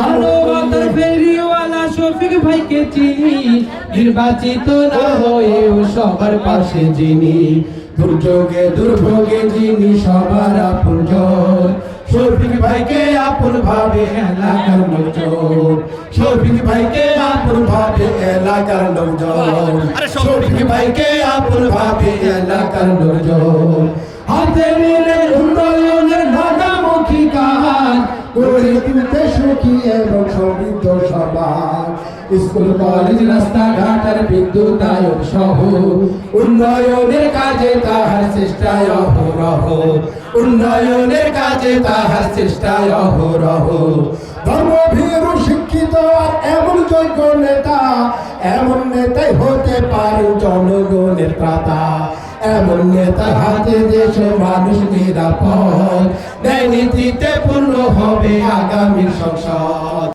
মানবতার ফেরিওয়ালা শফিক ভাইকে চিনি। নির্বাচিত না হয়েও সবার পাশে যিনি। দুর্যোগে দুর্ভোগে যিনি সবার আপনজন শফিক ভাইকে আপন ভাবে এলাকার লোকজন শফিক ভাইকে আপন ভাবে এলাকার লোকজন শফিক ভাইকে আপন ভাবে এলাকার লোকজন হাতে নিলে উন্নয়নের নানামুখী কাজ গড়ে তুলতে সুখী এবং সমৃদ্ধ সমাজ? স্কুল, কলেজ, রাস্তাঘাটের বিদ্যুতায়ন সহ উন্নয়নের কাজে তাহার চেষ্টায় অহরহ। উন্নয়নের কাজে তাহার চেষ্টায় অহরহ। ধর্মভীরু, শিক্ষিত এমন যোগ্য নেতা, এমন নেতাই হতে পারে জনগণের ত্রাতা। এমন নেতার হাতে দেশ মানুষ নিরাপদ। হবে আগামীর সংসদ।